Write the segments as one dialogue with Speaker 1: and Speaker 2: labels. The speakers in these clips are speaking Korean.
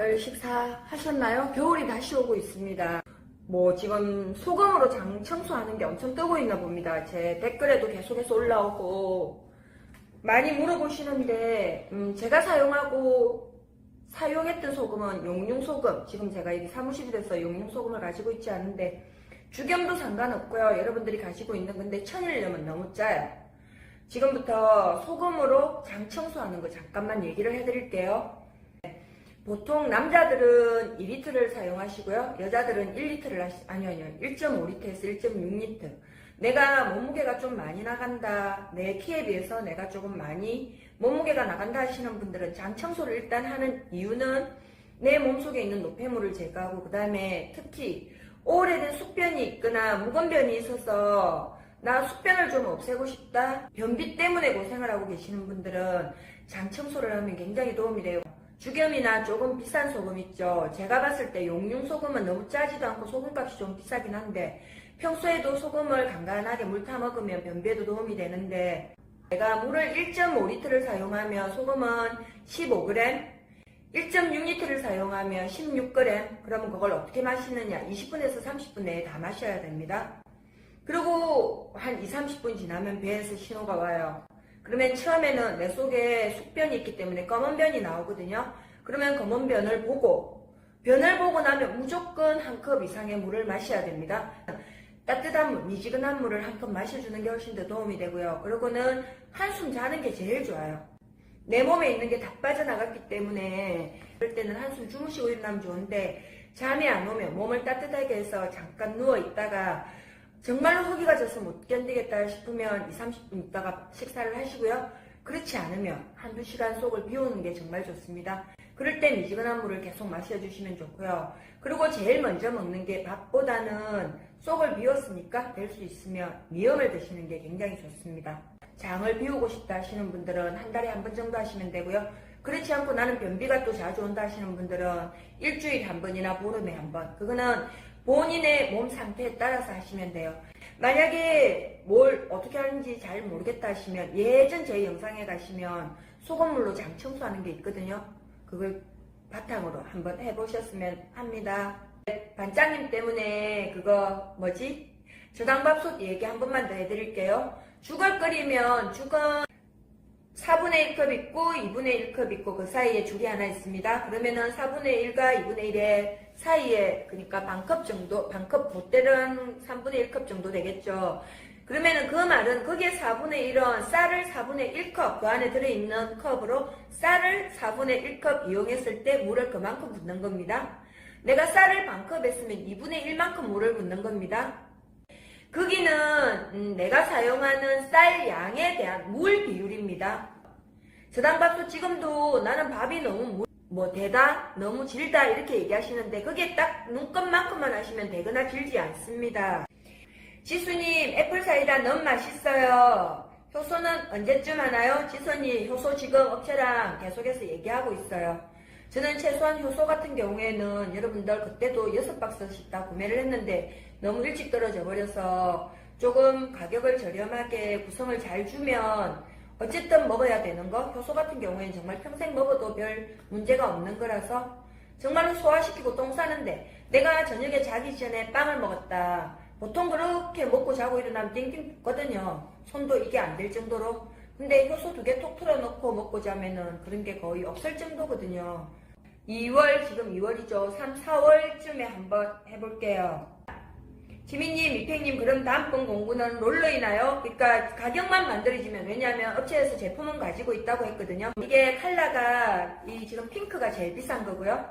Speaker 1: 다들 식사 하셨나요? 겨울이 다시 오고 있습니다. 뭐 지금 소금으로 장 청소하는 게 엄청 뜨고 있나 봅니다. 제 댓글에도 계속해서 올라오고 많이 물어보시는데 음, 제가 사용하고 사용했던 소금은 용융소금 지금 제가 여기 사무실에서 용융소금을 가지고 있지 않은데 주겸도 상관없고요. 여러분들이 가지고 있는 건데 천일염은 너무 짜요. 지금부터 소금으로 장 청소하는 거 잠깐만 얘기를 해드릴게요. 보통 남자들은 2리터를 사용하시고요. 여자들은 1리터를 하시, 아니요, 아니요. 1.5리터에서 1.6리터. 내가 몸무게가 좀 많이 나간다. 내 키에 비해서 내가 조금 많이 몸무게가 나간다 하시는 분들은 장 청소를 일단 하는 이유는 내 몸속에 있는 노폐물을 제거하고 그 다음에 특히 오래된 숙변이 있거나 묵은 변이 있어서 나 숙변을 좀 없애고 싶다. 변비 때문에 고생을 하고 계시는 분들은 장 청소를 하면 굉장히 도움이 돼요. 주겸이나 조금 비싼 소금 있죠. 제가 봤을 때 용융 소금은 너무 짜지도 않고 소금값이 좀 비싸긴 한데 평소에도 소금을 간간하게 물 타 먹으면 변비에도 도움이 되는데 제가 물을 1.5리터를 사용하면 소금은 15g, 1.6리터를 사용하면 16g. 그러면 그걸 어떻게 마시느냐? 20분에서 30분 내에 다 마셔야 됩니다. 그리고 한 2, 30분 지나면 배에서 신호가 와요. 그러면 처음에는 내 속에 숙변이 있기 때문에 검은 변이 나오거든요. 그러면 검은 변을 보고 변을 보고 나면 무조건 한 컵 이상의 물을 마셔야 됩니다. 따뜻한 물, 미지근한 물을 한 컵 마셔주는 게 훨씬 더 도움이 되고요. 그리고는 한숨 자는 게 제일 좋아요. 내 몸에 있는 게 다 빠져나갔기 때문에 그럴 때는 한숨 주무시고 일어나면 좋은데 잠이 안 오면 몸을 따뜻하게 해서 잠깐 누워 있다가 정말로 허기가 져서 못 견디겠다 싶으면 2, 30분 있다가 식사를 하시고요. 그렇지 않으면 한두 시간 속을 비우는 게 정말 좋습니다. 그럴 때 미지근한 물을 계속 마셔주시면 좋고요. 그리고 제일 먼저 먹는 게 밥보다는 속을 비웠으니까 될 수 있으면 미음을 드시는 게 굉장히 좋습니다. 장을 비우고 싶다 하시는 분들은 한 달에 한 번 정도 하시면 되고요. 그렇지 않고 나는 변비가 또 자주 온다 하시는 분들은 일주일에 한 번이나 보름에 한 번. 그거는 본인의 몸 상태에 따라서 하시면 돼요. 만약에 뭘 어떻게 하는지 잘 모르겠다 하시면 예전 제 영상에 가시면 소금물로 장 청소하는 게 있거든요. 그걸 바탕으로 한번 해보셨으면 합니다. 반장님 때문에 그거 뭐지? 저당밥솥 얘기 한 번만 더 해드릴게요. 죽을 끓이면 죽은 4분의 1컵 있고 2분의 1컵 있고 그 사이에 줄이 하나 있습니다. 그러면은 4분의 1과 2분의 1의 사이에 그러니까 반컵 정도, 반컵 보때는 3분의 1컵 정도 되겠죠. 그러면은 그 말은 거기에 4분의 1은 쌀을 4분의 1컵 그 안에 들어있는 컵으로 쌀을 4분의 1컵 이용했을 때 물을 그만큼 붓는 겁니다. 내가 쌀을 반컵 했으면 2분의 1만큼 물을 붓는 겁니다. 거기는 음, 내가 사용하는 쌀 양에 대한 물 비율입니다. 저당밥솥 지금도 나는 밥이 너무 물- 뭐 되다, 너무 질다 이렇게 얘기하시는데 그게 딱 눈곱만큼만 하시면 되거나 질지 않습니다. 지수님 애플 사이다 너무 맛있어요. 효소는 언제쯤 하나요? 지선이 효소 지금 업체랑 계속해서 얘기하고 있어요. 저는 최소한 효소 같은 경우에는 여러분들 그때도 6박스씩 다 구매를 했는데 너무 일찍 떨어져 버려서 조금 가격을 저렴하게 구성을 잘 주면 어쨌든 먹어야 되는 거 효소 같은 경우에는 정말 평생 먹어도 별 문제가 없는 거라서 정말로 소화시키고 똥 싸는데 내가 저녁에 자기 전에 빵을 먹었다. 보통 그렇게 먹고 자고 일어나면 띵띵 붓거든요. 손도 이게 안 될 정도로. 근데 효소 두 개 톡 틀어놓고 먹고 자면은 그런 게 거의 없을 정도거든요. 2월, 지금 2월이죠. 3, 4월쯤에 한번 해볼게요. 지민님, 미팽님, 그럼 다음번 공구는 롤러이나요? 그러니까 가격만 만들어지면 왜냐하면 업체에서 제품은 가지고 있다고 했거든요. 이게 컬러가 이 지금 핑크가 제일 비싼 거고요.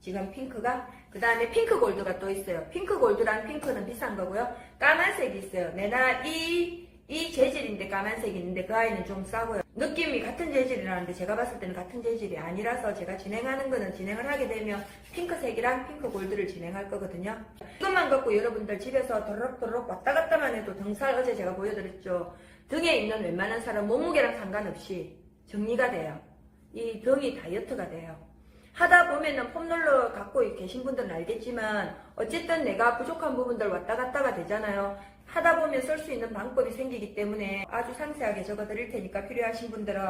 Speaker 1: 지금 핑크가 그 다음에 핑크 골드가 또 있어요. 핑크 골드랑 핑크는 비싼 거고요. 까만색이 있어요. 내나 이, 이 재질인데 까만색이 있는데 그 아이는 좀 싸고요. 느낌이 같은 재질이라는데 제가 봤을 때는 같은 재질이 아니라서 제가 진행하는 거는 진행을 하게 되면 핑크색이랑 핑크 골드를 진행할 거거든요. 이것만 갖고 여러분들 집에서 도록도록 왔다 갔다만 해도 등살 어제 제가 보여드렸죠. 등에 있는 웬만한 살은 몸무게랑 상관없이 정리가 돼요. 이 등이 다이어트가 돼요. 하다 보면은 폼롤러 갖고 계신 분들은 알겠지만 어쨌든 내가 부족한 부분들 왔다 갔다가 되잖아요. 하다 보면 쓸 수 있는 방법이 생기기 때문에 아주 상세하게 적어 드릴 테니까 필요하신 분들은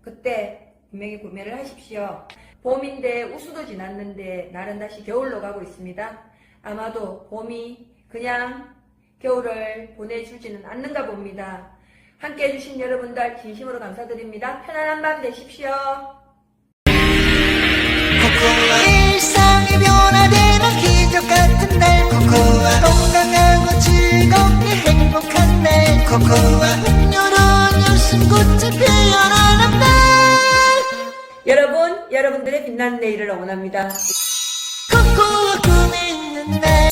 Speaker 1: 그때 분명히 구매를 하십시오. 봄인데 우수도 지났는데 날은 다시 겨울로 가고 있습니다. 아마도 봄이 그냥 겨울을 보내주지는 않는가 봅니다. 함께 해주신 여러분들 진심으로 감사드립니다. 편안한 밤 되십시오.
Speaker 2: 일상이 변화되는 기적 같은 날 코코아 건강하고 즐겁게 행복한 날 코코아 음료는 웃음꽃이 피어나는 날
Speaker 1: 여러분, 여러분들의 빛나는 내일을 응원합니다.
Speaker 2: 코코아 꿈이 있는 날